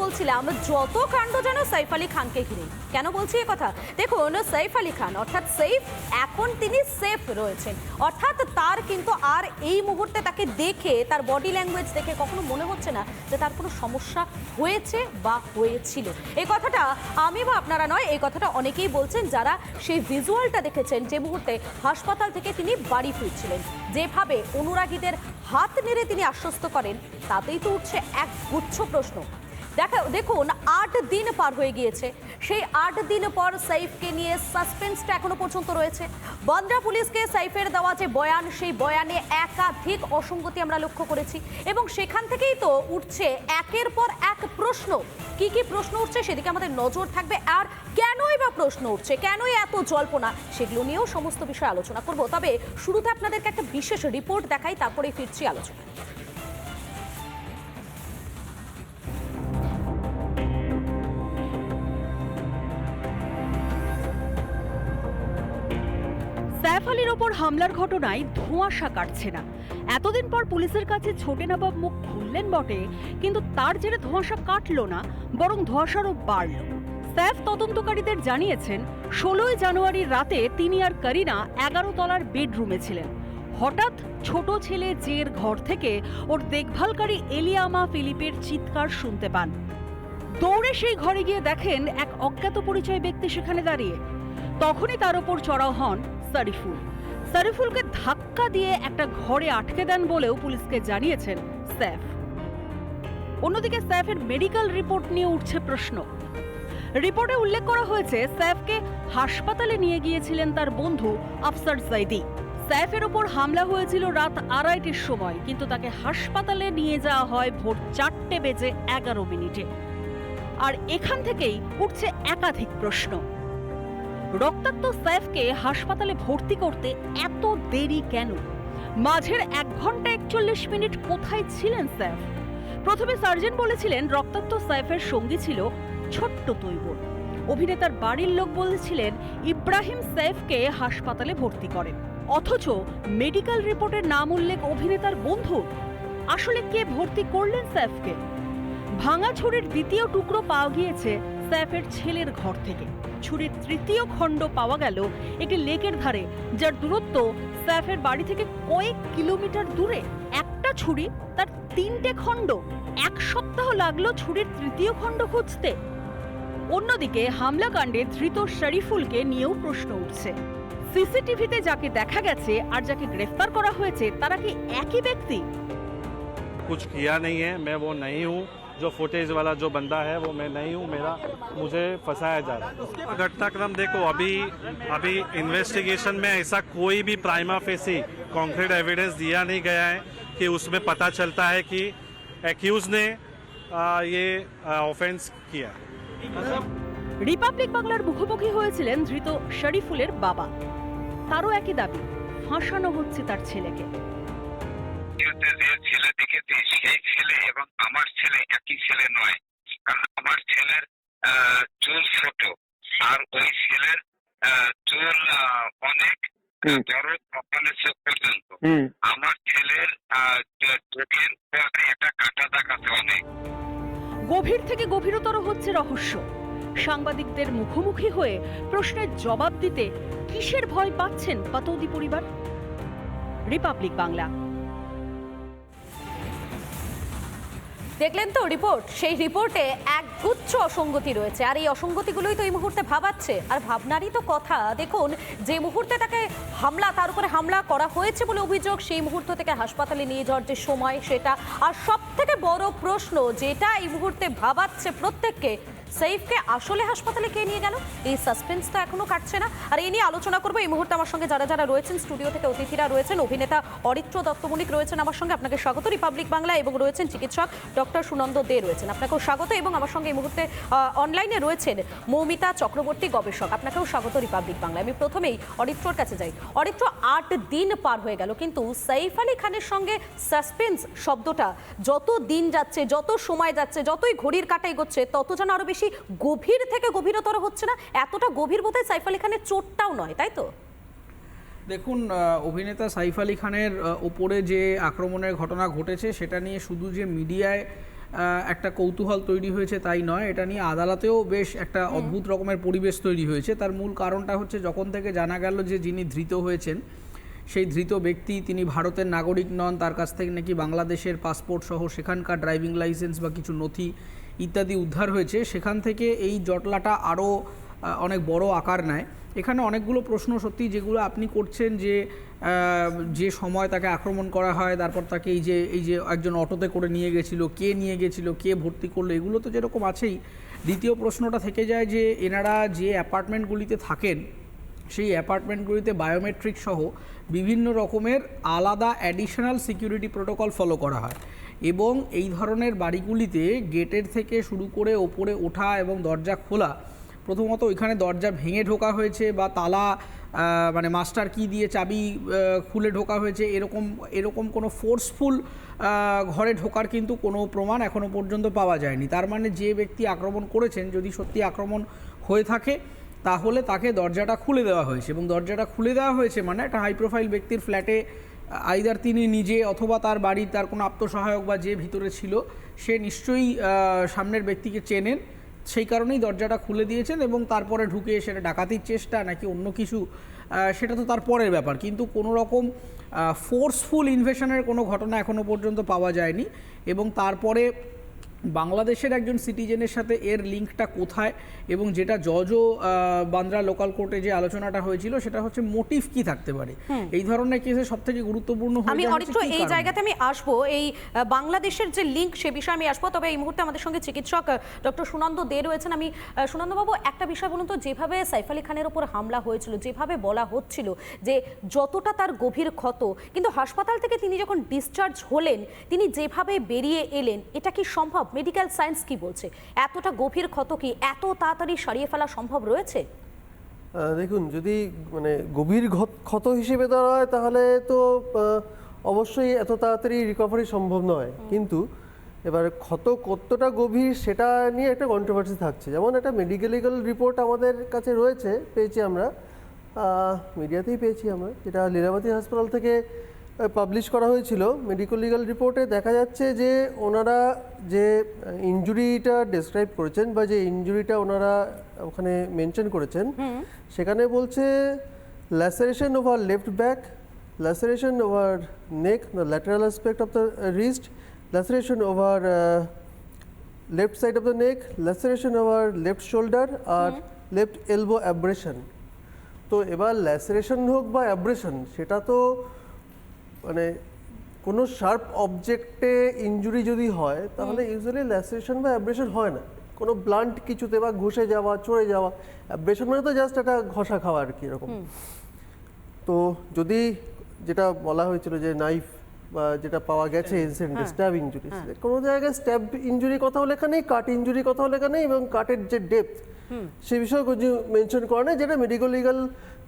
বলছিলাম, যত কাণ্ড যেন সাইফ আলী খানকে ঘিরে। কেন বলছি এ কথা? দেখুন, সাইফ আলী খান, অর্থাৎ সাইফ এখন তিনি সেফ রয়েছেন। অর্থাৎ তার কিন্তু আর এই মুহূর্তে তাকে দেখে, তার বডি ল্যাঙ্গুয়েজ দেখে কখনো মনে হচ্ছে না যে তার কোনো সমস্যা হয়েছে বা হয়েছিল। এই কথাটা আমি বা আপনারা নয় এই কথাটা অনেকেই বলছেন যারা সেই ভিজুয়ালটা দেখেছেন, যে মুহূর্তে হাসপাতাল থেকে তিনি বাড়ি ফিরছিলেন। যেভাবে অনুরাগীদের হাত নেড়ে তিনি আশ্বস্ত করেন, তাতেই তো উঠছে এক গুচ্ছ প্রশ্ন। দেখা, দেখুন, আট দিন পার হয়ে গিয়েছে। সেই আট দিন পর সাইফকে নিয়ে সাসপেন্সটা এখনও পর্যন্ত রয়েছে। বন্দ্রা পুলিশকে সাইফের দেওয়া যে বয়ান, সেই বয়ানে একাধিক অসঙ্গতি আমরা লক্ষ্য করেছি। এবং সেখান থেকেই তো উঠছে একের পর এক প্রশ্ন। কি কি প্রশ্ন উঠছে সেদিকে আমাদের নজর থাকবে। আর কেনই বা প্রশ্ন উঠছে? কেনই এত জল্পনা? সেগুলো নিয়েও সমস্ত বিষয় আলোচনা করব। তবে শুরুতে আপনাদেরকে একটা বিশেষ রিপোর্ট দেখাই তারপরে ফিরছি আলোচনা সাইফ ওপর হামলার ঘটনায় ধোঁয়াশা কাটছে না। এতদিন পর পুলিশের কাছে ছোটে নবাব মুখ খুললেন বটে, কিন্তু তার জেরে ধোঁয়াশা কাটলো না, বরং ধোঁয়াশারও বাড়ল। স্যাফ তদন্তকারীদের জানিয়েছেন, ষোলোই জানুয়ারির রাতে তিনি আর করিনা এগারো তলার বেডরুমে ছিলেন। হঠাৎ ছোট ছেলে জের ঘর থেকে ওর দেখভালকারী এলিয়ামা ফিলিপের চিৎকার শুনতে পান। দৌড়ে সেই ঘরে গিয়ে দেখেন এক অজ্ঞাত পরিচয় ব্যক্তি সেখানে দাঁড়িয়ে। তখনই তার ওপর চড়াও হন সারিফুল। সারিফুলকে ধাক্কা দিয়ে একটা ঘরে আটকে দেন বলেও পুলিশকে জানিয়েছেন স্যাফ। অন্যদিকে স্যাফের মেডিকেল রিপোর্ট নিয়ে উঠছে প্রশ্ন। রিপোর্টে উল্লেখ করা হয়েছে, স্যাফকে হাসপাতালে নিয়ে গিয়েছিলেন তার বন্ধু আফসার জাইদি স্যাফের ওপর হামলা হয়েছিল রাত আড়াইটির সময়, কিন্তু তাকে হাসপাতালে নিয়ে যাওয়া হয় ভোর চারটে বেজে এগারো মিনিটে। আর এখান থেকেই উঠছে একাধিক প্রশ্ন। রক্তাক্ত সাইফকে হাসপাতালে ভর্তি করতে এত দেরি কেন? মাঝের এক ঘণ্টা একচল্লিশ মিনিট কোথায় ছিলেন সাইফ প্রথমে সার্জন বলেছিলেন রক্তাক্ত সাইফের সঙ্গী ছিল ছোট্ট তৈবর অভিনেতার বাড়ির লোক বলেছিলেন ইব্রাহিম সাইফকে হাসপাতালে ভর্তি করেন। অথচ মেডিকেল রিপোর্টের নাম উল্লেখ অভিনেতার বন্ধু। আসলে কে ভর্তি করলেন সাইফকে ভাঙা ছুরির দ্বিতীয় টুকরো পাওয়া গিয়েছে স্যাফের ছেলের ঘর থেকে। ছুরির তৃতীয় খণ্ড পাওয়া গেল একটি লেকের ধারে যার দূরত্ব স্যাফের বাড়ি থেকে কয়েক কিলোমিটার দূরে একটা ছুরি তার তিনটে খণ্ড এক সপ্তাহ লাগলো ছুরির তৃতীয় খণ্ড খুঁজতে অন্যদিকে হামলাকাণ্ডে ধৃত শরীফুলকে নিয়েও প্রশ্ন উঠছে সিসিটিভিতে যাকে দেখা গেছে আর যাকে গ্রেফতার করা হয়েছে তারা কি একই ব্যক্তি कुछ किया नहीं है मैं वो नहीं हूँ जो फुटेज वाला जो बंदा है वो मैं नहीं हूँ मेरा मुझे फंसाया जा रहा है घटनाक्रम देखो अभी अभी इन्वेस्टिगेशन में ऐसा कोई भी प्राइमा फेसी कॉन्क्रीट एविडेंस दिया नहीं गया है कि उसमें पता चलता है कि एक्यूज ने आ, ये ऑफेंस किया है রিপাবলিক বাংলার মুখোমুখি হয়েছিলেন ধৃত শরীফুলের বাবা তারও একই দাবি ফাঁসানো হচ্ছে তার ছেলেকে ভিডিওতে যে ছেলে দেখেছি সেই ছেলে এবং আমার ছেলে একই ছেলে নয়। কারণ আমার ছেলের চুল ছোট আর ওই ছেলের চুল অনেক বড় কপালে চোখ পর্যন্ত। আমার ছেলের চোখের একটা কাটা দাগ আছে অনেক। গভীর থেকে গভীরতর হচ্ছে রহস্য। সাংবাদিকদের মুখোমুখি হয়ে প্রশ্নের জবাব দিতে কিসের ভয় পাচ্ছেন পাতৌদি পরিবার? রিপাবলিক বাংলা। দেখলেন তো রিপোর্ট সেই রিপোর্টে এক গুচ্ছ অসঙ্গতি রয়েছে। আর এই অসঙ্গতিগুলোই তো এই মুহূর্তে ভাবাচ্ছে। আর ভাবনারই তো কথা। দেখুন, যে মুহূর্তে তাকে হামলা, তার উপরে হামলা করা হয়েছে বলে অভিযোগ, সেই মুহূর্ত থেকে হাসপাতালে নিয়ে যাওয়ার যে সময় সেটা। আর সব থেকে বড় প্রশ্ন, যেটা এই মুহূর্তে ভাবাচ্ছে প্রত্যেককে সাইফকে আসলে হাসপাতালে কে নিয়ে গেল? এই সাসপেন্স তো এখনও কাটছে না। আর এই নিয়ে আলোচনা করব। এই মুহূর্তে আমার সঙ্গে যারা যারা রয়েছেন, স্টুডিও থেকে অতিথিরা রয়েছেন, অভিনেতা অরিত্র দত্তমণিক রয়েছেন আমার সঙ্গে। আপনাকে স্বাগত। রিপাবলিক বাংলা এবং রয়েছেন চিকিৎসক ডক্টর সুনন্দ দে রয়েছেন। আপনাকেও স্বাগত এবং আমার সঙ্গে এই মুহূর্তে অনলাইনে রয়েছেন মৌমিতা চক্রবর্তী গবেষক। আপনাকেও স্বাগত রিপাবলিক বাংলা। আমি প্রথমেই অরিত্রর কাছে যাই। অরিত্র, আট দিন পার হয়ে গেল, কিন্তু সাইফ আলী খানের সঙ্গে সাসপেন্স শব্দটা যত দিন যাচ্ছে, যত সময় যাচ্ছে, যতই ঘড়ির কাটা এগোচ্ছে, তত যেন আরও বেশি গভীর থেকে গভীরতর হচ্ছে না এতটা গভীর বোধহয় সাইফ আলী খানের চোটটাও নয় তাই তো? দেখুন অভিনেতা সাইফ আলী খানের ওপরে যে আক্রমণের ঘটনা ঘটেছে সেটা নিয়ে শুধু যে মিডিয়ায় একটা কৌতূহল তৈরি হয়েছে তাই নয় এটা নিয়ে আদালতেও বেশ একটা অদ্ভুত রকমের পরিবেশ তৈরি হয়েছে। তার মূল কারণটা হচ্ছে যখন থেকে জানা গেল যে যিনি ধৃত হয়েছেন সেই ধৃত ব্যক্তি তিনি ভারতের নাগরিক নন তার কাছ থেকে নাকি বাংলাদেশের পাসপোর্ট সহ সেখানকার ড্রাইভিং লাইসেন্স বা কিছু নথি ইত্যাদি উদ্ধার হয়েছে, সেখান থেকে এই জটলাটা আরও অনেক বড় আকার নেয়। এখানে অনেকগুলো প্রশ্ন সত্যি যেগুলো আপনি করছেন যে যে সময় তাকে আক্রমণ করা হয়, তারপর তাকে এই যে এই যে একজন অটোতে করে নিয়ে গেছিল, কে নিয়ে গেছিল, কে ভর্তি করল, এগুলো তো যেরকম আছেই। দ্বিতীয় প্রশ্নটা থেকে যায় যে, এনারা যে অ্যাপার্টমেন্টগুলিতে থাকেন, সেই অ্যাপার্টমেন্টগুলিতে বায়োমেট্রিক সহ বিভিন্ন রকমের আলাদা অ্যাডিশনাল সিকিউরিটি প্রোটোকল ফলো করা হয়। এবং এই ধরনের বাড়িগুলিতে গেটের থেকে শুরু করে ওপরে ওঠা এবং দরজা খোলা, প্রথমত ওইখানে দরজা ভেঙে ঢোকা হয়েছে বা তালা মানে মাস্টার কি দিয়ে চাবি খুলে ঢোকা হয়েছে, এরকম এরকম কোনো ফোর্সফুল ঘরে ঢোকার কিন্তু কোনো প্রমাণ এখনও পর্যন্ত পাওয়া যায়নি। তার মানে যে ব্যক্তি আক্রমণ করেছেন, যদি সত্যি আক্রমণ হয়ে থাকে, তাহলে তাকে দরজাটা খুলে দেওয়া হয়েছে। এবং দরজাটা খুলে দেওয়া হয়েছে মানে একটা হাই প্রোফাইল ব্যক্তির ফ্ল্যাটে আইদার তিনি নিজে অথবা তার বাড়ির তার কোনো আত্মসহায়ক বা যে ভিতরে ছিল, সে নিশ্চয়ই সামনের ব্যক্তিকে চেনেন। সেই কারণেই দরজাটা খুলে দিয়েছেন এবং তারপরে ঢুকে সেটা ডাকাতির চেষ্টা নাকি অন্য কিছু সেটা তো তার পরের ব্যাপার। কিন্তু কোনো রকম ফোর্সফুল ইনভেশনের কোনো ঘটনা এখনও পর্যন্ত পাওয়া যায়নি এবং তারপরে বাংলাদেশের একজন সিটিজেনের সাথে এর লিঙ্কটা কোথায় এবং যেটা জজ বান্দ্রা লোকাল কোর্টে যে আলোচনাটা হয়েছিল সেটা হচ্ছে মোটিভ কি থাকতে পারে? এই ধরনের কেসে সব থেকে গুরুত্বপূর্ণ আমি অরিত্র এই জায়গাতে আমি আসব। এই বাংলাদেশের যে লিঙ্ক সে বিষয়ে আমি আসব। তবে এই মুহূর্তে আমাদের সঙ্গে চিকিৎসক ডক্টর সুনন্দ দে রয়েছেন। আমি সুনন্দবাবু একটা বিষয় বলুন তো যেভাবে সাইফ আলী খানের ওপর হামলা হয়েছিল যেভাবে বলা হচ্ছিল যে যতটা তার গভীর ক্ষত কিন্তু হাসপাতাল থেকে তিনি যখন ডিসচার্জ হলেন তিনি যেভাবে বেরিয়ে এলেন এটা কি সম্ভব? মেডিকেল সায়েন্স কি বলছে? এতটা গভীর ক্ষত কি এত তাড়াতাড়ি সারিয়ে ফেলা সম্ভব রয়েছে? দেখুন যদি মানে গভীর ক্ষত হিসেবে ধরা হয় তাহলে তো অবশ্যই এত তাড়াতাড়ি রিকভারি সম্ভব নয়। কিন্তু এবার ক্ষত কতটা গভীর সেটা নিয়ে একটা কন্ট্রোভার্সি থাকছে। যেমন একটা মেডিকেল লিগাল রিপোর্ট আমাদের কাছে রয়েছে পেয়েছি আমরা। মিডিয়াতেই পেয়েছি আমরা যেটা লীলাবতী হাসপাতাল থেকে পাবলিশ করা হয়েছিল মেডিকেল লিগাল রিপোর্টে দেখা যাচ্ছে যে ওনারা যে ইনজুরিটা ডেসক্রাইব করেছেন বা যে ইঞ্জুরিটা ওনারা ওখানে মেনশন করেছেন সেখানে বলছে laceration over left back laceration over neck the lateral aspect of the wrist laceration over left side of the neck laceration over left shoulder R left elbow abrasion তো এবার ল্যাসারেশন হোক বা অ্যাব্রেশন সেটা তো মানে কোনো শার্প অবজেক্টে ইনজুরি যদি হয় তাহলে ইউজুয়ালি ল্যাসারেশন বা অ্যাব্রেশন হয় না। কোনো ব্লান্ট কিছুতে বা ঘষে যাওয়া চড়ে যাওয়া অ্যাব্রেশন মানে তো জাস্ট একটা ঘষা খাওয়া আর কি এরকম। তো যদি যেটা বলা হয়েছিল যে নাইফ বা যেটা পাওয়া গেছে ইনসিডেন্টে স্ট্যাব ইঞ্জুরি কোনো জায়গায় স্ট্যাব ইঞ্জুরি কথাও লেখা নেই কাট ইঞ্জুরি কথাও লেখা নেই এবং কাটের যে ডেপথ সে বিষয়ে কিছু মেনশন করা নেই যেটা মেডিকেল লিগাল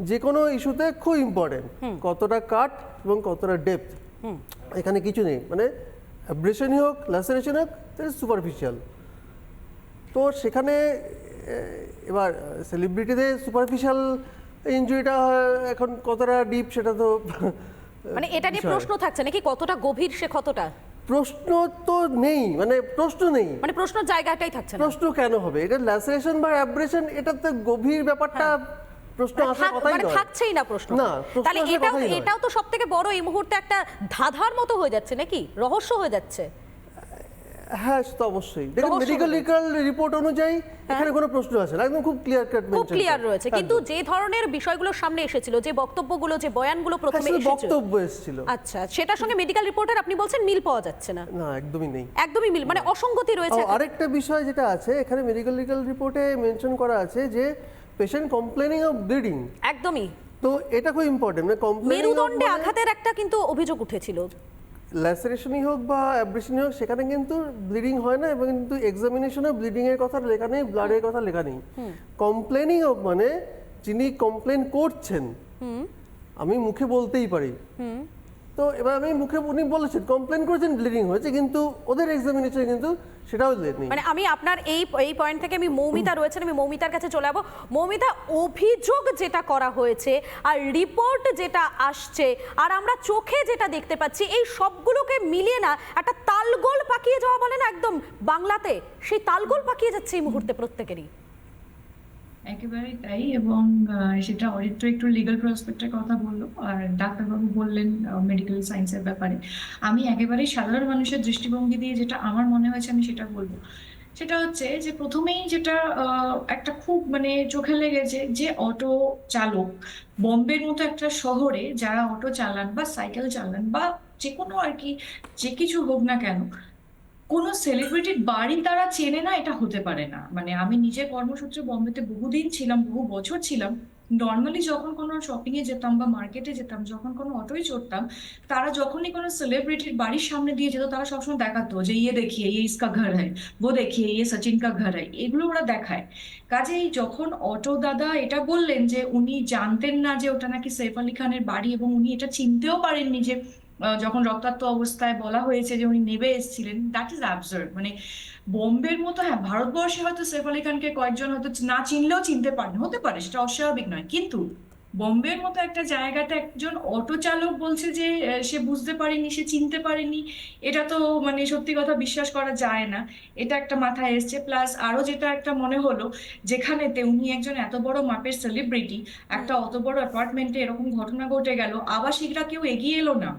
যে কোনো ইস্যুতে খুব ইম্পর্টেন্ট কতটা কাট এবং কতটা ডেপথ এখানে কিছু নেই মানে অ্যাব্রেশনই হোক ল্যাসারেশন হোক সুপারফিশিয়াল তো সেখানে এবার সেলিব্রিটিদের সুপারফিশিয়াল ইনজুরিটা এখন কতটা ডিপ সেটা তো মানে এটা নিয়ে প্রশ্ন থাকছে নাকি কতটা গভীর সে ক্ষতটা? প্রশ্ন তো নেই মানে প্রশ্ন নেই। মানে প্রশ্ন জায়গাটাই থাকছে প্রশ্ন কেন হবে? এটা ল্যাসারেশন বা অ্যাব্রেশন এটা তো গভীর ব্যাপারটা প্রশ্ন মানে আসার কথাই মানে নয়। থাকছেই না প্রশ্ন। না, তাহলে এটাও এটাও তো বড় এই মুহূর্তে একটা ধাঁধার মতো হয়ে যাচ্ছে নাকি? রহস্য হয়ে যাচ্ছে। হ্যাঁ অবশ্যই। দেখুন মেডিকেল। লিগাল রিপোর্ট অনুযায়ী এখানে কোনো প্রশ্ন আসে না। একদম খুব ক্লিয়ার কাট খুব ক্লিয়ার রয়েছে। কিন্তু যে ধরনের বিষয়গুলো সামনে এসেছিল যে বক্তব্যগুলো যে বয়ানগুলো প্রথমে এসেছিল। হ্যাঁ, বক্তব্য এসেছিল। আচ্ছা সেটার সঙ্গে মেডিকেল রিপোর্টার আপনি বলছেন মিল পাওয়া যাচ্ছে না। না একদমই নেই। একদমই মিল মানে অসঙ্গতি রয়েছে আরেকটা বিষয় যেটা আছে এখানে মেডিকেল লিগাল রিপোর্টে মেনশন করা আছে যে পেশেন্ট কমপ্লেনিং অফ ব্লিডিং একদমই। তো এটা খুব ইম্পর্টেন্ট মানে কমপ্লেনিং মেরুদণ্ডে আঘাতের একটা কিন্তু অভিযোগ উঠেছিল। ল্যাসারেশনই হোক বা অ্যাব্রেশনই হোক সেখানে কিন্তু ব্লিডিং হয় না এবং কিন্তু এক্সামিনেশনে ব্লিডিং এর কথা লেখা নেই ব্লাডের কথা লেখা নেই। কমপ্লেনিং অফ মানে যিনি কমপ্লেন করছেন আমি মুখে বলতেই পারি। তো এবার আমি মুখে উনি বলেছেন কমপ্লেন করেছেন ব্লিডিং হয়েছে, কিন্তু ওদের এক্সামিনেশনে কিন্তু সেটাও নেই। মানে আমি আপনার এই এই পয়েন্ট থেকে আমি মৌমিতা রয়েছেন, আমি মৌমিতার কাছে চলে যাব। মৌমিতা, অভিযোগ যেটা করা হয়েছে আর রিপোর্ট যেটা আসছে আর আমরা চোখে যেটা দেখতে পাচ্ছি, এই সবগুলোকে মিলিয়ে না একটা তালগোল পাকিয়ে যাওয়া বলে না একদম বাংলাতে? সেই তালগোল পাকিয়ে যাচ্ছে এই মুহূর্তে প্রত্যেকেরই। একেবারেই তাই এবং সেটা অরিত্র একটু লিগাল প্রসপেক্টের কথা বলল। আর ডাক্তারবাবু বললেন মেডিকেল সায়েন্সের ব্যাপারে। আমি একেবারেই সাধারণ মানুষের দৃষ্টিভঙ্গি দিয়ে যেটা আমার মনে হয়েছে আমি সেটা বলব। সেটা হচ্ছে যে, প্রথমেই যেটা একটা খুব মানে চোখে লেগেছে যে, অটো চালক বম্বের মতো একটা শহরে যারা অটো চালান বা সাইকেল চালান বা যে কোনো আর কি, যে কিছু হোক না কেন কোনো সেলিব্রিটির বাড়ি তারা চেনে না, এটা হতে পারে না। মানে আমি নিজে কর্মসূত্রে বম্বেতে বহুদিন ছিলাম, বহু বছর ছিলাম। নর্মালি যখন কোনো শপিং এ যেতাম বা মার্কেটে যেতাম, যখন কোনো অটোয় চড়তাম, তারা যখনই কোনো সেলিব্রিটির বাড়ির সামনে দিয়ে যেত, তারা সবসময় দেখাতো যে ইয়ে দেখিয়ে ইয়ে ইসকা ঘর হ্যায় वो দেখিয়ে ইয়ে সচিন কা ঘর হ্যায়। এগুলো ওরা দেখায়। কাজেই যখন অটো দাদা এটা বললেন যে, উনি জানতেন না যে, ওটা নাকি সৈফ আলী খানের বাড়ি এবং উনি এটা চিনতেও পারেননি যে যখন রক্তাক্ত অবস্থায় বলা হয়েছে যে উনি নেবে এসেছিলেন দ্যাট ইজ অ্যাবসার্ড মানে বোম্বের মতো হ্যাঁ ভারতবর্ষে হয়তো সৈফ আলী খানকে কয়েকজন হয়তো না চিনলেও চিনতে পারেন, হতে পারে, সেটা অস্বাভাবিক নয়। কিন্তু বোম্বের মতো একটা জায়গাতে একজন অটো চালক বলছে যে সে বুঝতে পারেনি, সে চিনতে পারেনি, এটা তো মানে সত্যি কথা বিশ্বাস করা যায় না। এটা একটা মাথায় এসছে। প্লাস আরও যেটা একটা মনে হলো, যেখানেতে উনি একজন এত বড় মাপের সেলিব্রিটি একটা অত বড় অ্যাপার্টমেন্টে এরকম ঘটনা ঘটে গেল আবাসিকরা কেউ এগিয়ে এলো না।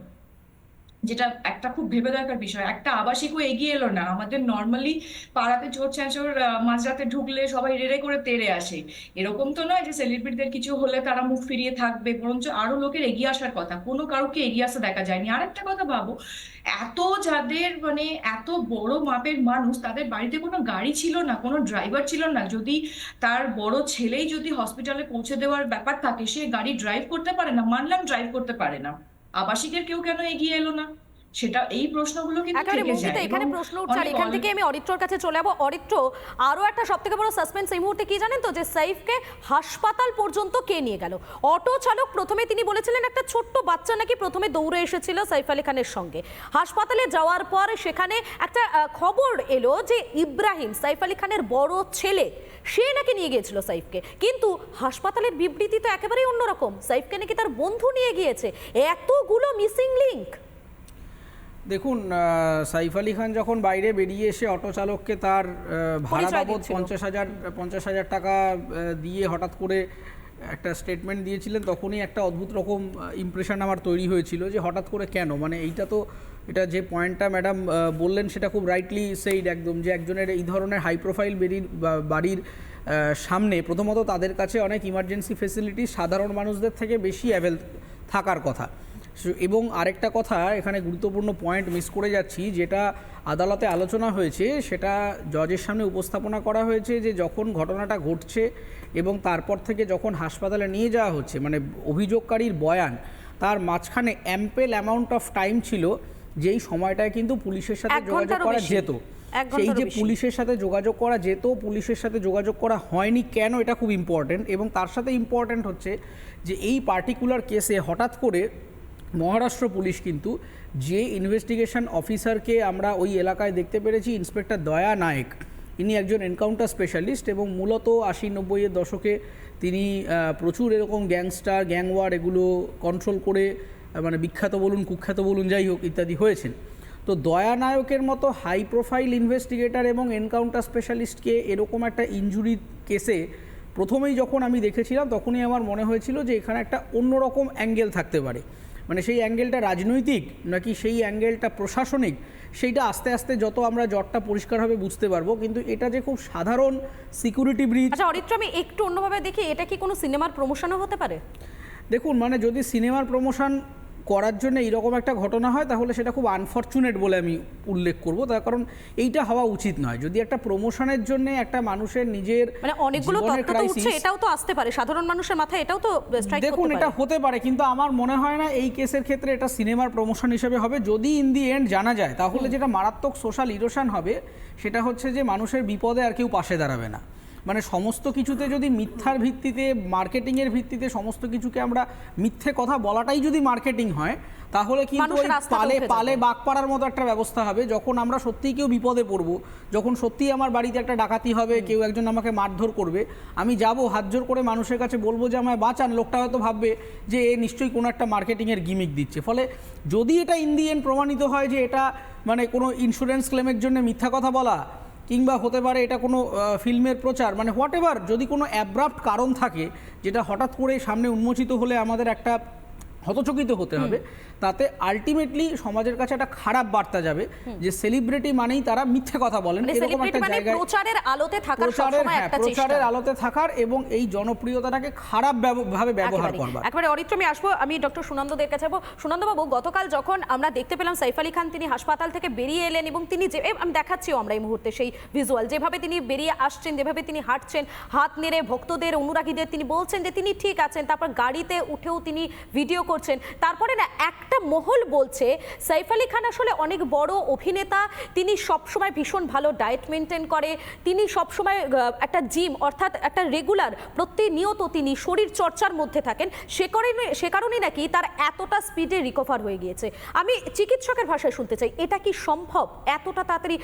যেটা একটা খুব ভেবে দেখার বিষয়। একটা আবাসিকও এগিয়ে এলো না। আমাদের নর্মালি পাড়াতে চোর ছ্যাঁচোর মাঝরাতে ঢুকলে সবাই রেড়ে করে তেড়ে আসে। এরকম তো নয় যে সেলিব্রিটিদের কিছু হলে তারা মুখ ফিরিয়ে থাকবে, বরঞ্চ আরও লোকের এগিয়ে আসার কথা। কোনো কারোকে এগিয়ে আসতে দেখা যায়নি। আরেকটা কথা ভাবো, এত যাদের মানে এত বড় মাপের মানুষ, তাদের বাড়িতে কোনো গাড়ি ছিল না, কোনো ড্রাইভার ছিল না। যদি তার বড় ছেলেই যদি হসপিটালে পৌঁছে দেওয়ার ব্যাপার থাকে, সে গাড়ি ড্রাইভ করতে পারে না, মানলাম ড্রাইভ করতে পারে না। আবাসিকের কেউ কেন এগিয়ে এলো না? সেটা এই প্রশ্নগুলো কিন্তু থেকে যায় এখানে প্রশ্ন উঠছে আর এখান থেকে আমি অরিত্রর কাছে চলে যাব। অরিত্র আরও একটা সব থেকে বড় সাসপেন্স এই মুহূর্তে কি জানেন তো? যে সাইফকে হাসপাতাল পর্যন্ত কে নিয়ে গেল? অটো চালক প্রথমে তিনি বলেছিলেন একটা ছোট্ট বাচ্চা নাকি প্রথমে দৌড়ে এসেছিল সাইফ আলী খানের সঙ্গে। হাসপাতালে যাওয়ার পর সেখানে একটা খবর এলো যে ইব্রাহিম সাইফ আলী খানের বড় ছেলে সে নাকি নিয়ে গিয়েছিল সাইফকে। কিন্তু হাসপাতালের বিবৃতি তো একেবারেই অন্যরকম। সাইফকে নাকি তার বন্ধু নিয়ে গিয়েছে। এতগুলো মিসিং লিংক দেখুন সাইফ আলী খান যখন বাইরে বেরিয়ে এসে অটো চালককে তার ভাড়া বাবদ পঞ্চাশ হাজার পঞ্চাশ হাজার টাকা দিয়ে হঠাৎ করে একটা স্টেটমেন্ট দিয়েছিলেন তখনই একটা অদ্ভুত রকম ইমপ্রেশন আমার তৈরি হয়েছিল যে হঠাৎ করে কেন? মানে এইটা তো এটা যে পয়েন্টটা ম্যাডাম বললেন সেটা খুব রাইটলি সেইড একদম যে একজনের এই ধরনের হাই প্রোফাইল বেরির বাড়ির সামনে প্রথমত তাদের কাছে অনেক ইমার্জেন্সি ফেসিলিটি সাধারণ মানুষদের থেকে বেশি অ্যাভেল থাকার কথা। এবং আরেকটা কথা এখানে গুরুত্বপূর্ণ পয়েন্ট মিস করে যাচ্ছি যেটা আদালতে আলোচনা হয়েছে সেটা জজের সামনে উপস্থাপনা করা হয়েছে যে যখন ঘটনাটা ঘটছে এবং তারপর থেকে যখন হাসপাতালে নিয়ে যাওয়া হচ্ছে মানে অভিযোগকারীর বয়ান তার মাঝখানে অ্যাম্পেল অ্যামাউন্ট অফ টাইম ছিল যেই সময়টায় কিন্তু পুলিশের সাথে যোগাযোগ করা যেত। সেই যে পুলিশের সাথে যোগাযোগ করা যেত পুলিশের সাথে যোগাযোগ করা হয়নি কেন এটা খুব ইম্পর্ট্যান্ট এবং তার সাথে ইম্পর্ট্যান্ট হচ্ছে যে এই পার্টিকুলার কেসে হঠাৎ করে মহারাষ্ট্র পুলিশ কিন্তু যে ইনভেস্টিগেশন অফিসারকে আমরা ওই এলাকায় দেখতে পেরেছি ইন্সপেক্টর দয়া নায়েক, ইনি একজন এনকাউন্টার স্পেশালিস্ট এবং মূলত আশি নব্বইয়ের দশকে তিনি প্রচুর এরকম গ্যাংস্টার গ্যাংওয়ার এগুলো কন্ট্রোল করে মানে বিখ্যাত বলুন, কুখ্যাত বলুন, যাই হোক ইত্যাদি হয়েছেন। তো দয়া নায়কের মতো হাই প্রোফাইল ইনভেস্টিগেটর এবং এনকাউন্টার স্পেশালিস্টকে এরকম একটা ইনজুরি কেসে প্রথমেই যখন আমি দেখেছিলাম, তখনই আমার মনে হয়েছিল যে এখানে একটা অন্যরকম অ্যাঙ্গেল থাকতে পারে। মানে সেই অ্যাঙ্গেলটা রাজনৈতিক নাকি সেই অ্যাঙ্গেলটা প্রশাসনিক সেইটা আস্তে আস্তে যত আমরা জটটা পরিষ্কার হবে বুঝতে পারব কিন্তু এটা যে খুব সাধারণ সিকিউরিটি ব্রিজ আচ্ছা অরিত্র আমি একটু অন্যভাবে দেখি এটা কি কোনো সিনেমার প্রমোশনও হতে পারে? দেখুন মানে যদি সিনেমার প্রমোশন করার জন্য এইরকম একটা ঘটনা হয় তাহলে সেটা খুব আনফর্চুনেট বলে আমি উল্লেখ করব। তার কারণ এইটা হওয়া উচিত নয়। যদি একটা প্রমোশনের জন্য একটা মানুষের নিজের মানে অনেকগুলো তথ্য তো উঠছে এটাও তো আসতে পারে। সাধারণ মানুষের মাথায় এটাও তো স্ট্রাইক দেখুন এটা হতে পারে কিন্তু আমার মনে হয় না এই কেসের ক্ষেত্রে এটা সিনেমার প্রমোশন হিসেবে হবে। যদি ইন দি এন্ড জানা যায় তাহলে যেটা মারাত্মক সোশ্যাল ইরোশন হবে সেটা হচ্ছে যে মানুষের বিপদে আর কেউ পাশে দাঁড়াবে না। মানে সমস্ত কিছুতে যদি মিথ্যার ভিত্তিতে মার্কেটিংয়ের ভিত্তিতে সমস্ত কিছুকে আমরা মিথ্যে কথা বলাটাই যদি মার্কেটিং হয় তাহলে কিন্তু ওই পালে পালে বাগ পাড়ার মতো একটা ব্যবস্থা হবে যখন আমরা সত্যিই কেউ বিপদে পড়ব যখন সত্যিই আমার বাড়িতে একটা ডাকাতি হবে কেউ একজন আমাকে মারধর করবে আমি যাব হাত জোর করে মানুষের কাছে বলব যে আমায় বাঁচান লোকটা হয়তো ভাববে যে এ নিশ্চয়ই কোনো একটা মার্কেটিংয়ের গিমিক দিচ্ছে। ফলে যদি এটা ইন দি এন্ড প্রমাণিত হয় যে এটা মানে কোনো ইন্স্যুরেন্স ক্লেমের জন্য মিথ্যা কথা বলা কিংবা হতে পারে এটা কোনো ফিল্মের প্রচার মানে হোয়াট যদি কোনো অ্যাব্রাপ্ট কারণ থাকে, যেটা হঠাৎ করে সামনে উন্মোচিত হলে আমাদের একটা হতচকিত হতে হবে। তাতে আলটিমেটলি সমাজের কাছে একটা খারাপ বার্তা যাবে যে সেলিব্রিটি মানেই তারা মিথ্যে কথা বলেন। মানে এরকম একটা মানে জায়গায় প্রচারের আলোতে থাকার প্রচারের হ্যাঁ, একটা চেষ্টা। প্রচারের আলোতে থাকার এবং এই জনপ্রিয়তাটাকে খারাপ ভাবে ব্যবহার। করবার। একবারে অরিত্র আমি আসব। আমি ডক্টর সুনন্দদের কাছে যাব। সুনন্দবাবু গতকাল যখন আমরা দেখতে পেলাম সাইফ আলী খান তিনি হাসপাতাল থেকে বেরিয়ে এলেন এবং তিনি যে আমি দেখাচ্ছিও আমরা এই মুহূর্তে সেই ভিজুয়াল যেভাবে তিনি বেরিয়ে আসছেন যেভাবে তিনি হাঁটছেন হাত নেড়ে ভক্তদের অনুরাগীদের তিনি বলছেন যে তিনি ঠিক আছেন। তারপর গাড়িতে উঠেও তিনি ভিডিও করছেন। তারপরে না, একটা মহল বলছে, সাইফ আলী খান আসলে অনেক বড় অভিনেতা। তিনি সবসময় ভীষণ ভালো ডায়েট মেনটেন করে। তিনি সবসময় একটা জিম অর্থাৎ একটা রেগুলার প্রতিনিয়ত তিনি শরীর চর্চার মধ্যে থাকেন। সে কারণে সে কারণেই নাকি তার এতটা স্পিডে রিকভার হয়ে গিয়েছে। আমি চিকিৎসকের ভাষায় শুনতে চাই, এটা কি সম্ভব? এতটা তাড়াতাড়ি,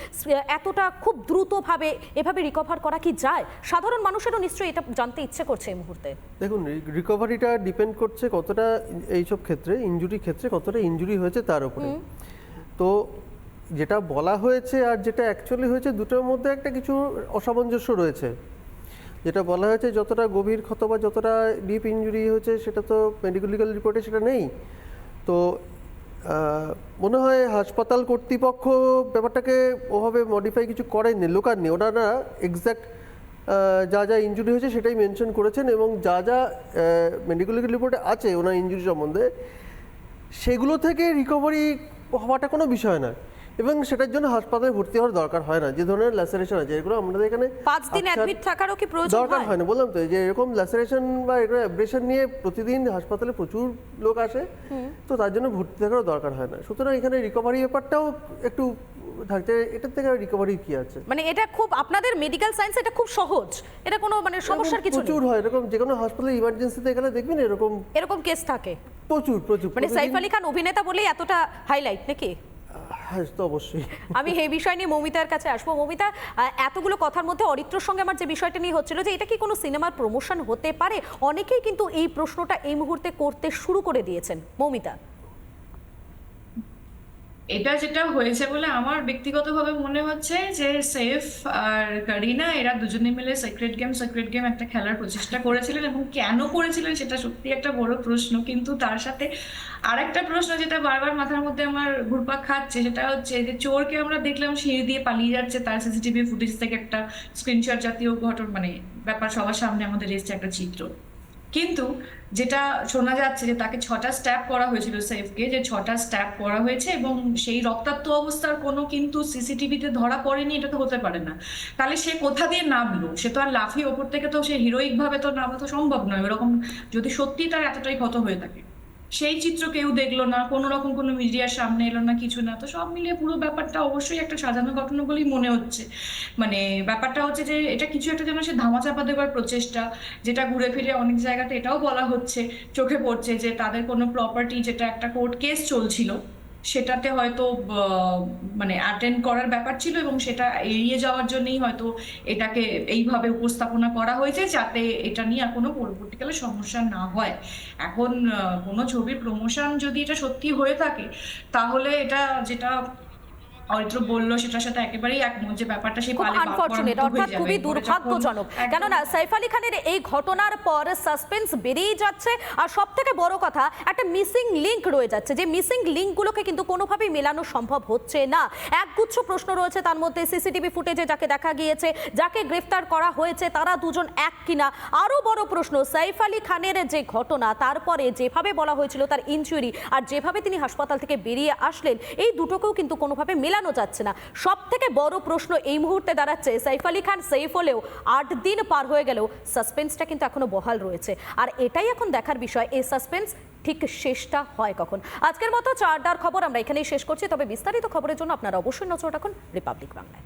এতটা খুব দ্রুতভাবে এভাবে রিকভার করা কি যায়? সাধারণ মানুষেরও নিশ্চয়ই এটা জানতে ইচ্ছে করছে এই মুহূর্তে। দেখুন রিকভারিটা ডিপেন্ড করছে কতটা এইসব ক্ষেত্রে ইনজুরি ক্ষেত্রে কতটা ইনজুরি হয়েছে তার উপরে। তো যেটা বলা হয়েছে আর যেটা অ্যাকচুয়ালি হয়েছে দুটোর মধ্যে একটা কিছু অসামঞ্জস্য রয়েছে। যেটা বলা হয়েছে যতটা গভীর ক্ষত বা যতটা ডিপ ইনজুরি হয়েছে সেটা তো মেডিকেল রিপোর্টে সেটা নেই। তো মনে হয় হাসপাতাল কর্তৃপক্ষ ব্যাপারটাকে ওভাবে মডিফাই কিছু করেননি লোকাননি। ওনারা এক্স্যাক্ট যা যা ইনজুরি হয়েছে সেটাই মেনশন করেছেন এবং যা যা মেডিকেল রিপোর্টে আছে ওনার ইঞ্জুরি সম্বন্ধে সেগুলো থেকে রিকভারি হওয়াটা কোনো বিষয় না। এবং সেটার জন্য হাসপাতালে ভর্তি হওয়ার দরকার হয় না। যে ধরনের ল্যাসারেশন আছে এগুলো আমাদের এখানে পাঁচ দিন আচ্ছা, অ্যাডমিট থাকারও কি প্রয়োজন দরকার হয়? হয় না বললাম তো যে এরকম ল্যাসারেশন বা এরকম অ্যাব্রেশন নিয়ে প্রতিদিন হাসপাতালে প্রচুর লোক আসে তো তার জন্য ভর্তি থাকারও দরকার হয় না। সুতরাং এখানে রিকভারি ব্যাপারটাও একটু থাকছে এটার থেকে রিকভারি কি আছে? মানে এটা খুব আপনাদের মেডিকেল সায়েন্স এটা খুব সহজ। এটা কোনো মানে সমস্যার কিছু প্রচুর হয় এরকম যে কোনো হাসপাতালে ইমার্জেন্সিতে এখানে দেখবেন এরকম এরকম কেস থাকে। প্রচুর প্রচুর মানে সাইফ আলী খান অভিনেতা বলেই এতটা হাইলাইট নাকি? হ্যাঁ তো অবশ্যই। আমি এই বিষয় নিয়ে মৌমিতার কাছে আসব। মৌমিতা এতগুলো কথার মধ্যে অরিত্রর সঙ্গে আমার যে বিষয়টা নিয়ে হচ্ছিল যে এটা কি কোনো সিনেমার প্রমোশন হতে পারে? অনেকেই কিন্তু এই প্রশ্নটা এই মুহূর্তে করতে শুরু করে দিয়েছেন। মৌমিতা। এটা যেটা হয়েছে বলে আমার ব্যক্তিগতভাবে মনে হচ্ছে যে সেফ আর কারিনা, এরা দুজনে মিলে সিক্রেট গেম সিক্রেট গেম একটা খেলার প্রচেষ্টা করেছিলেন এবং কেন করেছিলেন সেটা সত্যি একটা বড় প্রশ্ন। কিন্তু তার সাথে আরেকটা প্রশ্ন যেটা বারবার মাথার মধ্যে আমার ঘুরপাক খাচ্ছে, সেটা হচ্ছে যে চোরকে আমরা দেখলাম সিঁড়ি দিয়ে পালিয়ে যাচ্ছে, তার সিসিটিভি ফুটেজ থেকে একটা স্ক্রিনশট জাতীয় ঘটন মানে ব্যাপার সবার সামনে আমাদের এসছে একটা চিত্র। কিন্তু যেটা শোনা যাচ্ছে যে তাকে ছটা স্ট্যাপ করা হয়েছিল সেফকে, যে ছটা স্ট্যাপ করা হয়েছে এবং সেই রক্তাক্ত অবস্থার কোনো কিন্তু সিসিটিভিতে ধরা পড়েনি, এটা তো হতে পারে না। তাহলে সে কোথা দিয়ে নামলো? সে তো আর লাফিয়ে ওপর থেকে তো সে হিরোইক ভাবে তো নামা তো সম্ভব নয়। ওরকম যদি সত্যি তার এতটাই ক্ষত হয়ে থাকে। সেই চিত্র কেউ দেখল না, কোনো রকম কোনো মিডিয়ার সামনে এলো না, কিছু না। তো সব মিলিয়ে পুরো ব্যাপারটা অবশ্যই একটা সাজানো ঘটনা বলেই মনে হচ্ছে। মানে ব্যাপারটা হচ্ছে যে, এটা কিছু একটা যেন সে ধামাচাপা দেওয়ার প্রচেষ্টা, যেটা ঘুরে ফিরে অনেক জায়গাতে এটাও বলা হচ্ছে, চোখে পড়ছে যে, তাদের কোনো প্রপার্টি যেটা একটা কোর্ট কেস চলছিল সেটাতে হয়তো মানে অ্যাটেন্ড করার ব্যাপার ছিল এবং সেটা এড়িয়ে যাওয়ার জন্যই হয়তো এটাকে এইভাবে উপস্থাপনা করা হয়েছে যাতে এটা নিয়ে আর কোনো পরবর্তীকালে সমস্যা না হয়। এখন কোনো ছবির প্রমোশন যদি এটা সত্যি হয়ে থাকে, তাহলে এটা যেটা অরিত্র বলল সেটার সাথে একেবারেই একমত যে ব্যাপারটা সে খুব আনফর্চুনেট অর্থাৎ খুবই দুর্ভাগ্যজনক। কেননা সাইফ আলী খানের এই ঘটনার পর সাসপেন্স বেড়েই যাচ্ছে আর সব থেকে বড় কথা একটা মিসিং লিংক রয়ে যাচ্ছে। যে মিসিং লিঙ্কগুলোকে কিন্তু কোনোভাবেই মেলানো সম্ভব হচ্ছে না। একগুচ্ছ প্রশ্ন রয়েছে তার মধ্যে সিসিটিভি ফুটেজে যাকে দেখা গিয়েছে যাকে গ্রেফতার করা হয়েছে তারা দুজন এক কিনা? আরও বড় প্রশ্ন সাইফ আলী খানের যে ঘটনা তারপরে যেভাবে বলা হয়েছিল তার ইনজুরি আর যেভাবে তিনি হাসপাতাল থেকে বেরিয়ে আসলেন এই দুটোকেও কিন্তু কোনোভাবে মেলানো যাচ্ছে না। সব থেকে বড় প্রশ্ন এই মুহূর্তে দাঁড়াচ্ছে। সাইফ আলী খান সেফ হলেও আট দিন পার হয়ে গেলেও সাসপেন্সটা কিন্তু এখনও বহাল রয়েছে। আর এটাই এখন দেখার বিষয়, এই সাসপেন্স ঠিক শেষটা হয় কখন? আজকের মতো চারটার খবর আমরা এখানেই শেষ করছি। তবে বিস্তারিত খবরের জন্য আপনারা অবশ্যই নজর রাখুন রিপাবলিক বাংলায়